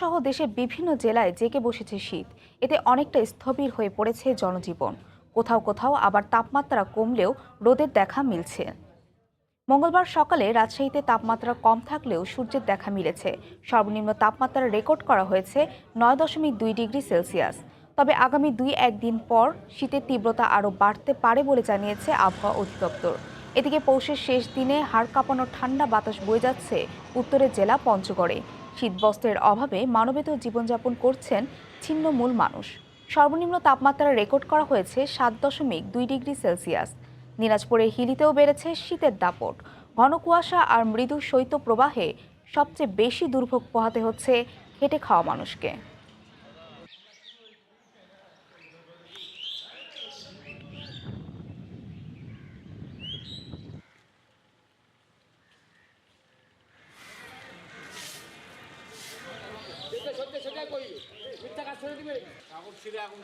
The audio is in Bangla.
সহ দেশের বিভিন্ন জেলায় জেগে বসেছে শীত। এতে অনেকটা স্থবির হয়ে পড়েছে জনজীবন। কোথাও কোথাও আবার তাপমাত্রা কমলেও রোদের দেখা মিলছে। মঙ্গলবার সকালে রাজশাহীতে তাপমাত্রা কম থাকলেও সূর্যের দেখা মিলেছে। সর্বনিম্ন তাপমাত্রা রেকর্ড করা হয়েছে নয় দশমিক দুই ডিগ্রি সেলসিয়াস। তবে আগামী দুই একদিন পর শীতের তীব্রতা আরও বাড়তে পারে বলে জানিয়েছে আবহাওয়া অধিদপ্তর। এদিকে পৌষের শেষ দিনে হাড় কাঁপানো ঠান্ডা বাতাস বয়ে যাচ্ছে উত্তরের জেলা পঞ্চগড়ে। শীতবস্ত্রের অভাবে মানবেত জীবনযাপন করছেন ছিন্নমূল মানুষ। সর্বনিম্ন তাপমাত্রা রেকর্ড করা হয়েছে সাত দশমিক দুই ডিগ্রি সেলসিয়াস। দিনাজপুরের হিলিতেও বেড়েছে শীতের দাপট। ঘন কুয়াশা আর মৃদু শৈত্য প্রবাহে সবচেয়ে বেশি দুর্ভোগ পোহাতে হচ্ছে খেটে খাওয়া মানুষকে। সত্যি মিথ্যা কাজ ছেড়ে দিবে? কাগজ ছিঁড়ে আগুন